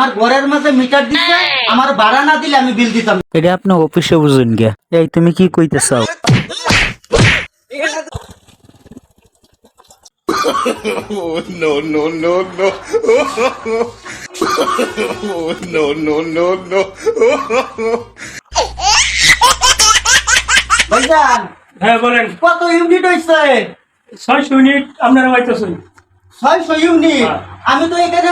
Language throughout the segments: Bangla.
আমার ঘরের মাঝে মিটার দিছে আমার ভাড়া না দিলে আমি বিল দিতাম এটা আপনি অফিসে বুঝুন গিয়া এই তুমি কি কইতে চাও no, no, no, no. No, no, no, no. ভাইজান হ্যাঁ বলেন কত ইউনিট হইছে ছয়শো ইউনিট আপনারা পাইতেছেন ছয়শো ইউনিট হ্যাঁ। আমি তো এখানে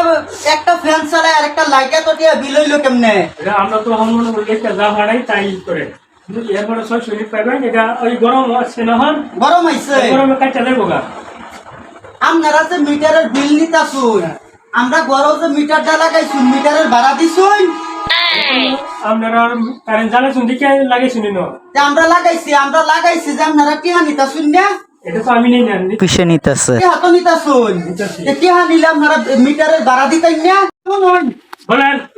একটা ফ্যান চালাই আর একটা লাইটা তো দিয়া বিল হইল কেমনে? আমরা তো হরমোন একটা যা ভাড়াই তাই করে। কিন্তু এরপরে ছয়শো ইউনিট পাইবেন এটা ওই গরম আসছে না হন গরম হইছে। গরমে কাঁচা দেবো গা। আপনারা যে মিটারের বিল নিতাছুন আমরা গরম যে মিটারটা লাগাইছুন মিটারের ভাড়া দিছুন? আপনারা কারেন্ট জ্বালাইছেন দিকে লাগাইছেন আমরা লাগাইছি আমরা লাগাইছি যে আপনারা টিহা নিতাছুন না? এটা তো আমি নেই না অফিসে নিতেছে। মিটারের ভাড়া দিতেন না?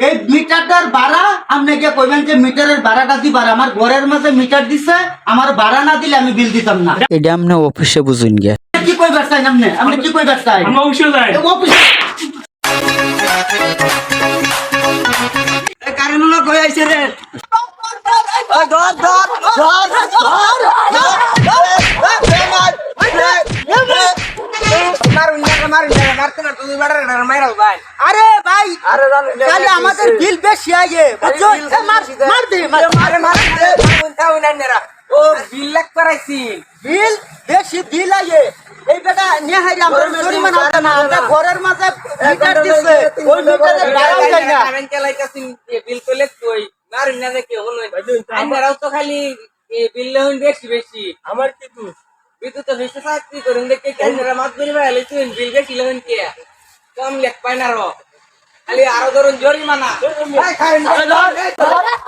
এই মিটারটার ভাড়া আপনি গিয়ে কইবেন যে মিটারের ভাড়াটা দিবার? আমার ঘরের মাঝে মিটার দিছে আমার ভাড়া না দিলে আমি বিল দিতাম না। এটা আপনি অফিসে বুঝুন গিয়া কি কইবার চাই আপনি? আপনি কি কইবার চাই আমরা অফিসে যাই। অফিসে কারেন্ট লোক হয়ে আইছে রে। আরে ভাই কালি আমাদের বিল বেশি আগে বুঝছ? এ, মার মার দে মার। মার মার ও বিল লাগ করাইছি। বিল বেশি বিল আগে। এই বেটা নিয়ে হাইরে আমরা জরিমানা হবে না আমরা ঘরের মাঝে মিটার দিছে। ওই মিটারে ভাড়াও যায় না কারেন্ট চালাইতাছি বিল কই? মারুন না হলো। আমরাও তো খালি বিল লহন বেশি বেশি। আমার কি দোষ? বিদ্যুৎ অফিসে চাকরি করুন? দেখে কেন্দ্রে মাছ ধরে বেড়ালে তুই বিল বেশি লহন কে? কম লেখ পাই না খালি আরও ধরুন জরিমানা।